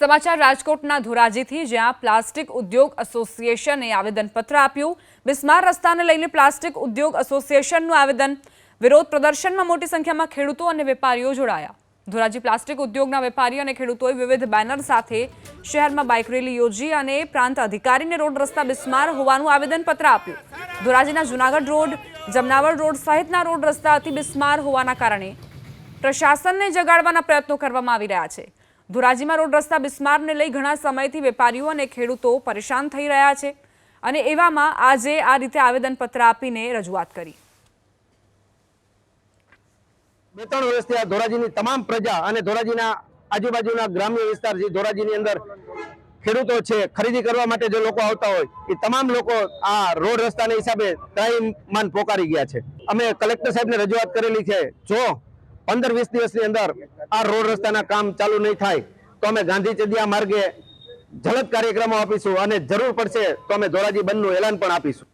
સમાચાર રાજકોટના ધોરાજીથી, જ્યાં પ્લાસ્ટિક ઉદ્યોગ એસોસિએશને આવેદનપત્ર આપ્યું. બિસ્માર રસ્તાને લઈને પ્લાસ્ટિક ઉદ્યોગ એસોસિએશનનું આવેદન. વિરોધ પ્રદર્શનમાં મોટી સંખ્યામાં ખેડૂતો અને વેપારીઓ જોડાયા. ધોરાજી પ્લાસ્ટિક ઉદ્યોગના વેપારીઓ અને ખેડૂતોએ વિવિધ બેનર સાથે શહેરમાં બાઇક રેલી યોજી અને પ્રાંત અધિકારીને રોડ રસ્તા બિસ્માર હોવાનું આવેદનપત્ર આપ્યું. ધોરાજીના જુનાગઢ રોડ જમનાવર રોડ સહિતના રોડ રસ્તા અતિ બિસ્માર હોવાના કારણે પ્રશાસનને જગાડવાના પ્રયત્નો કરવામાં આવી રહ્યા છે. ધોરાજીમાં રોડ રસ્તા બિસ્મારને લઈ ઘણા સમયથી વેપારીઓ અને ખેડૂતો પરેશાન થઈ રહ્યા છે અને એવામાં આજે આ રીતે આવેદનપત્ર આપીને રજૂઆત કરી. બે ત્રણ વર્ષથી આ ધોરાજીની તમામ પ્રજા અને ધોરાજીના આજુબાજુના ગ્રામ્ય વિસ્તાર જે ધોરાજીની અંદર ખેડૂતો છે, ખરીદી કરવા માટે જે લોકો આવતા હોય, એ તમામ લોકો આ રોડ રસ્તાના હિસાબે ત્રાહીમાન પોકારી ગયા છે. અમે કલેક્ટર સાહેબને રજૂઆત કરેલી છે. જો પંદર વીસ દિવસની અંદર આ રોડ રસ્તાના કામ ચાલુ નહીં થાય, તો અમે ગાંધી ચડિયા માર્ગે ઝડપ કાર્યક્રમો આપીશું અને જરૂર પડશે તો અમે ધોરાજી બંધનું એલાન પણ આપીશું.